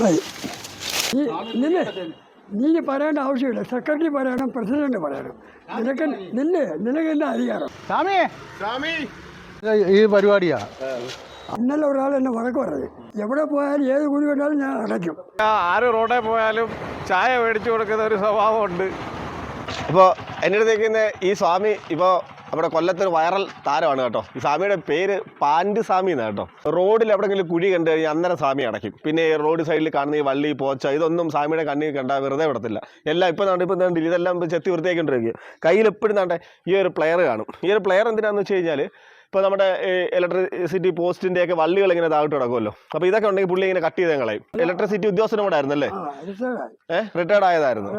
മതി. നിന്നെ നീ പറയേണ്ട ആവശ്യമില്ല. സെക്രട്ടറി പറയണം പ്രസിഡന്റ് പറയണം. നിനക്ക് നിന്നെ നിനക്ക് എന്താ അധികാരം? സ്വാമി! ഈ പരിപാടിയാ? ഇന്നലെ ഒരാൾ എന്നെ വഴക്ക് പറഞ്ഞു. എവിടെ പോയാലും ഏത് കുഴി കണ്ടാലും ഞാൻ അടയ്ക്കും. ആര് റോഡിൽ പോയാലും ചായ മേടിച്ചു കൊടുക്കുന്ന ഒരു സ്വഭാവമുണ്ട് ഇപ്പോൾ എന്റെ അടുത്ത് നിൽക്കുന്ന ഈ സ്വാമി ഇപ്പോൾ നമ്മുടെ കൊല്ലത്തൊരു വൈറൽ താരമാണ് കേട്ടോ. ഈ സ്വാമിയുടെ പേര് പാൻഡ് സ്വാമി എന്നാണ് കേട്ടോ. റോഡിൽ എവിടെയെങ്കിലും കുഴി കണ്ടു കഴിഞ്ഞാൽ അന്നേരം സ്വാമി അടയ്ക്കും. പിന്നെ റോഡ് സൈഡിൽ കാണുന്ന ഈ വള്ളി പോച്ച ഇതൊന്നും സ്വാമിയുടെ കണ്ണിൽ കണ്ടാൽ വെറുതെ വിടത്തില്ല. എല്ലാം ഇപ്പം നാണ്ട് ഇപ്പം നാണ്ട് ഇതെല്ലാം ചെത്തി വൃത്തിയാക്കിക്കൊണ്ടിരിക്കുക കയ്യിൽ എപ്പോഴും നാട്ടെ ഈ ഒരു പ്ലെയർ കാണും. ഈ ഒരു പ്ലെയർ എന്തിനാണെന്ന് വെച്ച് കഴിഞ്ഞാൽ ഇപ്പോൾ നമ്മുടെ ഇലക്ട്രിസിറ്റി പോസ്റ്റിന്റെയൊക്കെ വള്ളികൾ ഇങ്ങനെ താഴ്ത്തി കിടക്കുമല്ലോ. അപ്പോൾ ഇതൊക്കെ ഉണ്ടെങ്കിൽ പുള്ളി ഇങ്ങനെ കട്ട് ചെയ്ത് കളയും. ഇലക്ട്രിസിറ്റി ഉദ്യോഗസ്ഥനും കൂടെ ആയിരുന്നല്ലേ? ഏഹ് റിട്ടയർഡ് ആയതായിരുന്നു.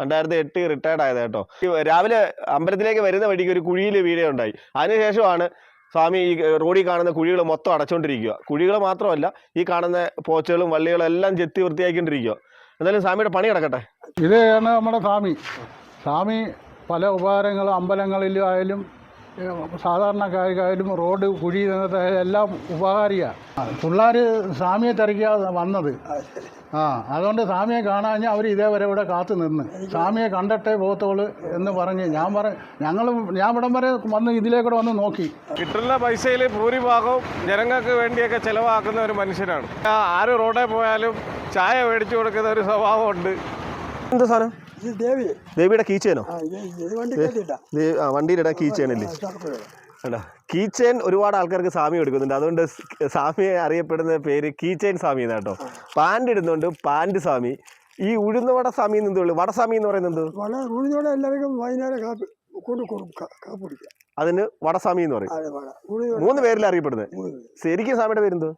രണ്ടായിരത്തി എട്ട് റിട്ടയർഡ് ആയത് കേട്ടോ രാവിലെ അമ്പലത്തിലേക്ക് വരുന്ന വഴിക്ക് ഒരു കുഴിയിൽ വീഴുകയുണ്ടായി അതിനുശേഷമാണ് സ്വാമി ഈ റോഡിൽ കാണുന്ന കുഴികൾ മൊത്തം അടച്ചുകൊണ്ടിരിക്കുക കുഴികൾ മാത്രമല്ല ഈ കാണുന്ന പോച്ചകളും വള്ളികളും എല്ലാം ചെത്തി വൃത്തിയാക്കിക്കൊണ്ടിരിക്കുക. എന്തായാലും സ്വാമിയുടെ പണി കിടക്കട്ടെ ഇതാണ് നമ്മുടെ സ്വാമി. സ്വാമി പല ഉപകാരങ്ങളും അമ്പലങ്ങളിലും ആയാലും സാധാരണക്കാർക്കായാലും റോഡ് കുഴി എല്ലാം ഉപകാരിയാണ് പിള്ളേർ സ്വാമിയെ തിരക്കിയാണ് വന്നത്. ആ അതുകൊണ്ട് സ്വാമിയെ കാണാൻ അവർ ഇതേവരെ ഇവിടെ കാത്തു നിന്ന്. സ്വാമിയെ കണ്ടിട്ടേ പോത്തോൾ എന്ന് പറഞ്ഞ് ഞാൻ പറ ഞങ്ങൾ ഞാൻ ഇവിടം വരെ വന്ന് ഇതിലേക്കൂടെ വന്ന് നോക്കി. കിട്ടുന്ന പൈസയിൽ ഭൂരിഭാഗവും ജനങ്ങൾക്ക് വേണ്ടിയൊക്കെ ചിലവാക്കുന്ന ഒരു മനുഷ്യനാണ്. ആര് റോഡിൽ പോയാലും ചായ മേടിച്ചു കൊടുക്കുന്ന ഒരു സ്വഭാവമുണ്ട് എന്താ സാധനം ദേവിയുടെ കീച്ചേനോ ആ വണ്ടി കയറ്റിയിട്ടാ. വണ്ടിയിലിടാൻ കീച്ചേനല്ലേ അല്ല കേട്ടോ കീച്ചെയിൻ ഒരുപാട് ആൾക്കാർക്ക് സ്വാമി എടുക്കുന്നുണ്ട്. അതുകൊണ്ട് സാമിയെ സ്വാമിയെ അറിയപ്പെടുന്ന പേര് കീച്ചെയിൻ സ്വാമി എന്നാണ് കേട്ടോ. പാന്റ് ഇടുന്നുണ്ട് പാന്റ് സ്വാമി ഈ ഉഴുന്ന വട സ്വാമി എന്ന് വട വടസ്വാമി എന്ന് പറയുന്നത് എല്ലാവർക്കും വൈകുന്നേരം കാപ്പി കൊണ്ട് അതിന് വടസ്വാമി എന്ന് പറയും. മൂന്ന് പേരിൽ അറിയപ്പെടുന്നത്. ശരിക്കും സ്വാമിയുടെ പേരെന്തോ?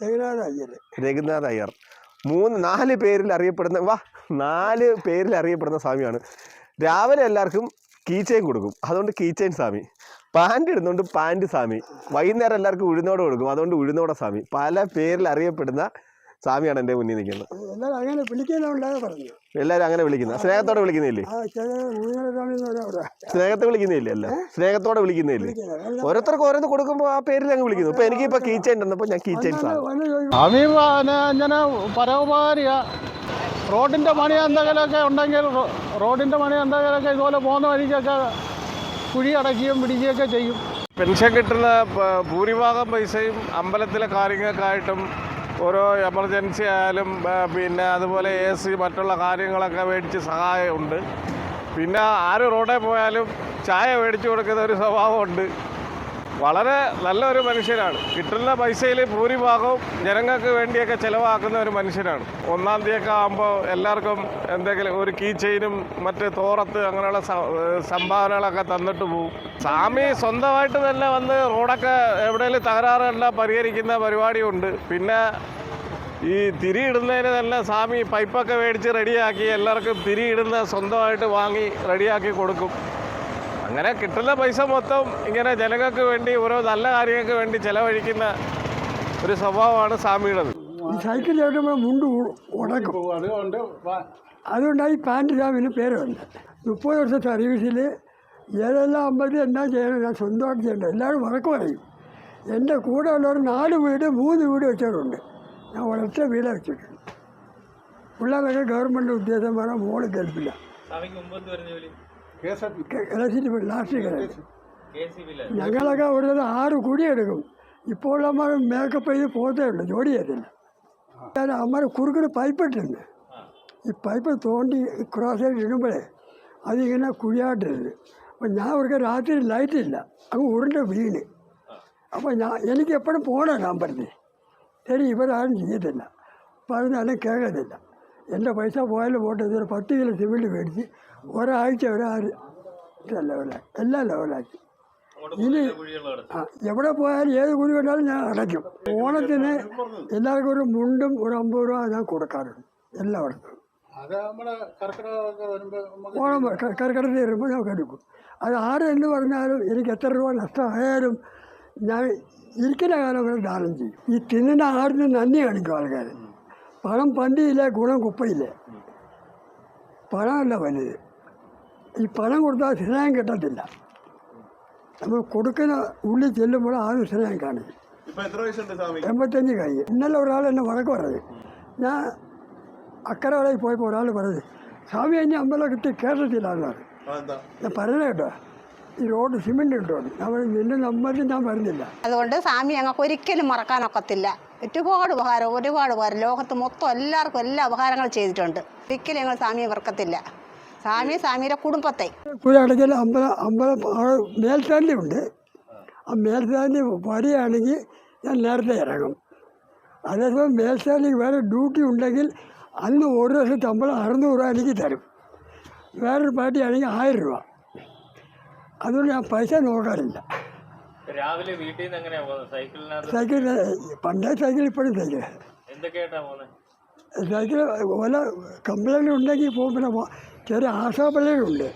രഘുനാഥ് അയ്യർ രഘുനാഥ് അയ്യർ. മൂന്ന് നാല് പേരിൽ അറിയപ്പെടുന്ന വാ നാല് പേരിൽ അറിയപ്പെടുന്ന സ്വാമിയാണ്. രാവിലെ എല്ലാവർക്കും കീച്ചെയിൻ കൊടുക്കും. അതുകൊണ്ട് കീച്ചെയിൻ സ്വാമി. പാന്റ് ഇടുന്നുണ്ട് പാന്റ് സ്വാമി. വൈകുന്നേരം എല്ലാവർക്കും ഉഴുന്നോട് കൊടുക്കും. അതുകൊണ്ട് ഉഴുന്നോട സ്വാമി. പല പേരിൽ അറിയപ്പെടുന്ന സ്വാമിയാണ് എന്റെ മുന്നിൽ നിൽക്കുന്നത്. എല്ലാവരും അങ്ങനെ വിളിക്കുന്ന പറഞ്ഞു. എല്ലാവരും അങ്ങനെ വിളിക്കുന്നത് സ്നേഹത്തോടെ വിളിക്കുന്നില്ലേ? സ്നേഹത്തെ വിളിക്കുന്നില്ലേ അല്ല? സ്നേഹത്തോടെ വിളിക്കുന്നില്ലേ? ഓരോരുത്തർക്ക് ഓരോന്ന് കൊടുക്കുമ്പോൾ ആ പേരിൽ അങ്ങ് വിളിക്കുന്നു. ഇപ്പൊ എനിക്ക് ഇപ്പൊ കീച്ചൻ തന്നപ്പോൾ ഞാൻ കീച്ചൻ സ്വാമി പരോപകാരിയാ റോഡിന്റെ പണി എന്തെങ്കിലുമൊക്കെ ഉണ്ടെങ്കിൽ റോഡിന്റെ മണി പണി എന്തെങ്കിലുമൊക്കെ ഇതുപോലെ പോകുന്ന വഴിക്കൊക്കെ കുഴി അടയ്ക്കുകയും പിടിക്കുകയൊക്കെ ചെയ്യും. പെൻഷൻ കിട്ടുന്ന ഭൂരിഭാഗം പൈസയും അമ്പലത്തിലെ കാര്യങ്ങൾക്കായിട്ടും ഓരോ എമർജൻസി ആയാലും പിന്നെ അതുപോലെ എ സി മറ്റുള്ള കാര്യങ്ങളൊക്കെ മേടിച്ച് സഹായമുണ്ട്. പിന്നെ ആര് റോഡിൽ പോയാലും ചായ മേടിച്ചു കൊടുക്കുന്ന ഒരു സ്വഭാവമുണ്ട്. വളരെ നല്ലൊരു മനുഷ്യനാണ്. കിട്ടുന്ന പൈസയിൽ ഭൂരിഭാഗവും ജനങ്ങൾക്ക് വേണ്ടിയൊക്കെ ചിലവാക്കുന്ന ഒരു മനുഷ്യനാണ്. ഒന്നാം തീയതിയൊക്കെ ആകുമ്പോൾ എല്ലാവർക്കും എന്തെങ്കിലും ഒരു കീ ചെയിനും മറ്റ് തോറത്ത് അങ്ങനെയുള്ള സംഭാവനകളൊക്കെ തന്നിട്ട് പോകും സ്വാമി സ്വന്തമായിട്ട് തന്നെ വന്ന് റോഡൊക്കെ എവിടെയെങ്കിലും തകരാറെല്ലാം പരിഹരിക്കുന്ന പരിപാടിയുണ്ട്. പിന്നെ ഈ തിരി ഇടുന്നതിന് തന്നെ സ്വാമി പൈപ്പൊക്കെ മേടിച്ച് റെഡിയാക്കി എല്ലാവർക്കും തിരി ഇടുന്ന സ്വന്തമായിട്ട് വാങ്ങി റെഡിയാക്കി കൊടുക്കും. അങ്ങനെ കിട്ടുന്ന പൈസ മൊത്തം ഇങ്ങനെ ജനങ്ങൾക്ക് വേണ്ടി ഓരോ നല്ല കാര്യങ്ങൾക്ക് വേണ്ടി ചെലവഴിക്കുന്ന ഒരു സ്വഭാവമാണ് സ്വാമിയുടേത്. സൈക്കിൾ ചവിട്ടുമ്പോൾ മുണ്ട് ഉടക്കും. അതുകൊണ്ട് അതുകൊണ്ടാണ് ഈ പാന്റ് ജാമിന് പേര് വന്നത് മുപ്പത് വർഷം സർവീസിൽ ഏതെല്ലാം അമ്പലത്തിൽ എന്നാ ചെയ്യണം ഞാൻ സ്വന്തമായിട്ട് ചെയ്യണ്ട. എല്ലാവരും വഴക്ക് പറയും. എന്റെ കൂടെ ഉള്ളവർ നാല് വീട് മൂന്ന് വീട് വെച്ചവരുണ്ട്. ഞാൻ ഒരൊറ്റ വീട് വെച്ചിട്ടുണ്ട്. പിള്ളേരൊക്കെ ഗവൺമെന്റ് ഉദ്യോഗസ്ഥന്മാരെ മോൾ കേൾപ്പില്ല ഇലക്ട്രിസിറ്റി ലാസ്റ്റ് ഞങ്ങളൊക്കെ ഒരു ആറ് കുടി എടുക്കും. ഇപ്പോൾ നമ്മൾ മേക്കപ്പ് ചെയ്ത് പോകത്തേ ഉള്ളൂ ജോലി ചെയ്തില്ല ഞാൻ അമ്മ കുറുക്കിന് പൈപ്പിട്ടുണ്ട്. ഈ പൈപ്പ് തോണ്ടി ക്രോസ് ആയിട്ട് ഇടുമ്പോഴേ അതിങ്ങനെ കുഴിയായിട്ടിരുന്നു അപ്പം ഞാൻ അവർക്ക് രാത്രി ലൈറ്റ് ഇല്ല. അങ്ങ് ഉരുണ്ട് വീണ്. അപ്പോൾ ഞാൻ എനിക്ക് എപ്പോഴും പോകണം പറഞ്ഞു ശരി ഇവരാരും ചെയ്യത്തില്ല. പറഞ്ഞാലും കേൾക്കത്തില്ല. എന്റെ പൈസ പോയാലും പോട്ടെ ഇതൊരു പത്ത് കിലോ സിമെന്റ് മേടിച്ച് ഒരാഴ്ച ഒരാഴ്ച. ലെവലാക്കി എല്ലാം ലെവലാക്കി ഇനി ആ എവിടെ പോയാലും ഏത് കുഴി കണ്ടാലും ഞാൻ അടയ്ക്കും. ഓണത്തിന് എല്ലാവർക്കും ഒരു മുണ്ടും ഒരു അമ്പത് രൂപ ഞാൻ കൊടുക്കാറുണ്ട്. എല്ലായിടത്തും ഓണം കർക്കിടത്തിൽ വരുമ്പോൾ ഞാൻ എടുക്കും അത് ആര് എന്ന് പറഞ്ഞാലും എനിക്ക് എത്ര രൂപ നഷ്ടമായാലും ഞാൻ ഇരിക്കുന്ന കാലം വരെ ദാനം ചെയ്യും. ഈ തിന്നുന്ന ആടിന് നന്ദി കാണിക്കും ആൾക്കാർ പണം പണ്ടിയില്ല ഗുണം കുപ്പയില്ല? പണമല്ല വലുത് ഈ പണം കൊടുത്താൽ സ്നേഹം കിട്ടത്തില്ല. നമ്മൾ കൊടുക്കുന്ന ഉള്ളിൽ ചെല്ലുമ്പോൾ ആദ്യം സ്നേഹം കാണിക്കും ഇപ്പൊ എത്ര വയസ്സുണ്ട് സ്വാമി? എൺപത്തഞ്ച് കഴിഞ്ഞ്. ഇന്നലെ ഒരാൾ എന്നെ വഴക്ക് പറഞ്ഞു. ഞാൻ അക്കരെ വരെ പോയപ്പോൾ ഒരാൾ പറഞ്ഞു സ്വാമി എന്നെ അമ്പലം കിട്ടി കേട്ടിട്ടില്ല ഞാൻ പറഞ്ഞ കേട്ടോ. ഈ റോഡ് സിമെന്റ് ഉണ്ടോ ഞാൻ പറഞ്ഞു, നിന്റെ നമ്പറിൽ ഞാൻ പറഞ്ഞില്ല. അതുകൊണ്ട് സ്വാമി ഞങ്ങൾക്ക് ഒരിക്കലും മറക്കാനൊക്കത്തില്ല ഒരുപാട് ഉപകാരം ഒരുപാട് ഉപകാരം. ലോകത്ത് മൊത്തം എല്ലാവർക്കും എല്ലാ ഉപകാരങ്ങളും ചെയ്തിട്ടുണ്ട്. ഒരിക്കലും ഞങ്ങൾ സ്വാമിയെ മറക്കത്തില്ല സ്വാമി സ്വാമിയുടെ കുടുംബത്തെ. അടയ്ക്കൽ അമ്പലം അമ്പലം മേൽശാന്തി ഉണ്ട് ആ മേൽശാന്തി വരികയാണെങ്കിൽ ഞാൻ നേരത്തെ ഇറങ്ങും. അതേസമയം മേൽശാന്തിക്ക് വേറെ ഡ്യൂട്ടി ഉണ്ടെങ്കിൽ അന്ന് ഒരു ദിവസം ശമ്പളം അറുന്നൂറ് രൂപ എനിക്ക് തരും. വേറൊരു പാർട്ടി ആണെങ്കിൽ ആയിരം രൂപ. അതുകൊണ്ട് ഞാൻ പൈസ നോക്കാറില്ല. രാവിലെ വീട്ടിൽ നിന്ന് എങ്ങനെയാ പോകുന്നത്? സൈക്കിളിനകത്ത്? സൈക്കിൾ പണ്ടേ സൈക്കിൾ ഇപ്പോഴും സൈക്കിൾ എന്തൊക്കെയായിട്ടാണ് പോകുന്നത്? സൈക്കിൾ വല്ല കംപ്ലൈന്റ് ഉണ്ടെങ്കിൽ പോകും പിന്നെ ചെറിയ ആശാപ്പള്ളികളുണ്ട്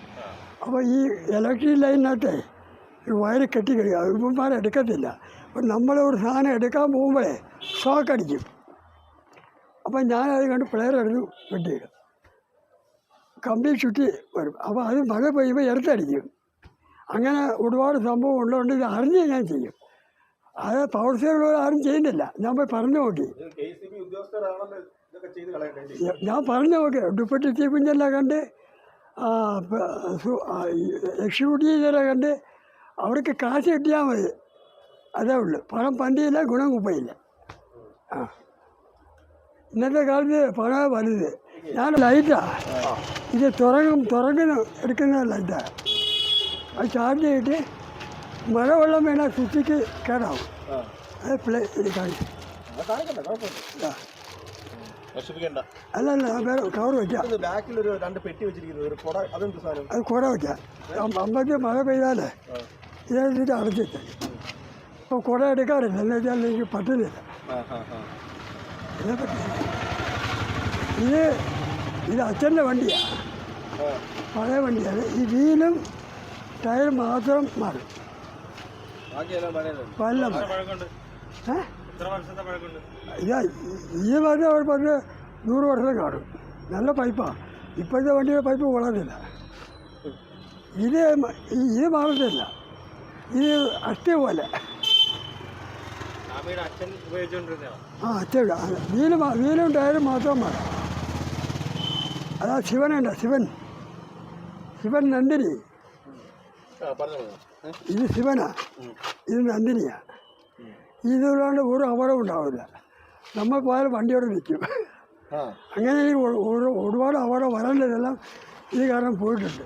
അപ്പോൾ ഈ ഇലക്ട്രിക് ലൈനിനകത്ത് വയർ കെട്ടി കഴിയുക എടുക്കത്തില്ല. അപ്പം നമ്മളൊരു സാധനം എടുക്കാൻ പോകുമ്പോഴേ ഷോക്ക് അടിക്കും. അപ്പം ഞാനത് കണ്ട് പ്ലെയർ എടുത്ത് വെട്ടിയിടും കമ്പി ചുറ്റി വരും. അപ്പോൾ അത് മഴ പെയ്യുമ്പോൾ എടുത്തടിക്കും അങ്ങനെ ഒരുപാട് സംഭവം ഉള്ളതുകൊണ്ട് ഇത് അറിഞ്ഞ് ഞാൻ ചെയ്യും. അത് പവർ ഉള്ളവർ ആരും ചെയ്യുന്നില്ല. ഞാൻ പോയി പറഞ്ഞു നോക്കി. ഞാൻ പറഞ്ഞു നോക്കെ ഡെപ്യൂട്ടി ചീഫ് കുഞ്ഞെല്ലാം കണ്ട് എക്സിക്യൂട്ടീവ് ചെയ്തെല്ലാം കണ്ട് അവർക്ക് കാശ് കിട്ടിയാൽ മതി. അതേ ഉള്ളൂ. പണം പണ്ടിയില്ല ഗുണം കുപ്പയില്ല. ആ. ഇന്നത്തെ കാലത്ത് പണം വലുത്. ഞാൻ ലൈറ്റാ ഇത് തുറങ്ങും തുറങ്ങുന്ന എടുക്കുന്ന ലൈറ്റാണ് അത് ചാർജ് ചെയ്തിട്ട് മഴവെള്ളം വേണ സ്വിച്ചിക്ക് കേടാവും. അത് പ്ലേ കാണിക്കും അല്ല അല്ല വേറെ കവർ വയ്ക്കാം ബാക്കിലൊരു രണ്ട് പെട്ടി വെച്ചിരിക്കുന്നത് ഒരു കുട അതെന്ത് സാധനം? അത് കുട വെക്കാം. അമ്പത്തി മഴ പെയ്താലേ ഇതെടുത്തിട്ട് അടച്ചിട്ട് ഇപ്പോൾ കുട എടുക്കാറില്ല എന്ന് വെച്ചാൽ എനിക്ക് പറ്റുന്നില്ല ഇത് ഇത് അച്ഛന്റെ വണ്ടിയാണ് പഴയ വണ്ടിയാണ്. ഈ വീലും ടയർ മാത്രം മാറും. ബാക്കിയെല്ലാം പഴയത് പല്ല പഴക്കമുണ്ട് ഏ എത്ര വർഷത്തെ പഴക്കമുണ്ട്? ഇതാ ഈ പറഞ്ഞ ഒരു പത്ത് നൂറ് വർഷം കാണും നല്ല പൈപ്പാണ് ഇപ്പോഴത്തെ വണ്ടിയുടെ പൈപ്പ് കൊള്ളത്തില്ല ഇത് മ- ഈ- ഇത് മാറത്തില്ല ഇത് അഷ്ട പോലെ. സ്വാമിയുടെ അച്ഛൻ ഉപയോഗിച്ചുകൊണ്ടിരുന്നോ ആ അച്ഛയുടെ വീൽ മാ- വീലും ടയറും മാത്രം മാറും അതാ ശിവനുണ്ട് ശിവൻ. ശിവൻ നന്ദിനി. ഇത് ശിവനാ. ഇത് നന്ദിനിയാ. ഇതുകൊണ്ട് ഒരു അപകടം ഉണ്ടാവില്ല നമ്മൾ പോയാൽ വണ്ടിയോടെ നിൽക്കും അങ്ങനെ ഈ ഒ- ഒരു- ഒരുപാട് അപകടം വരേണ്ടതെല്ലാം ഈ കാരണം പോയിട്ടുണ്ട്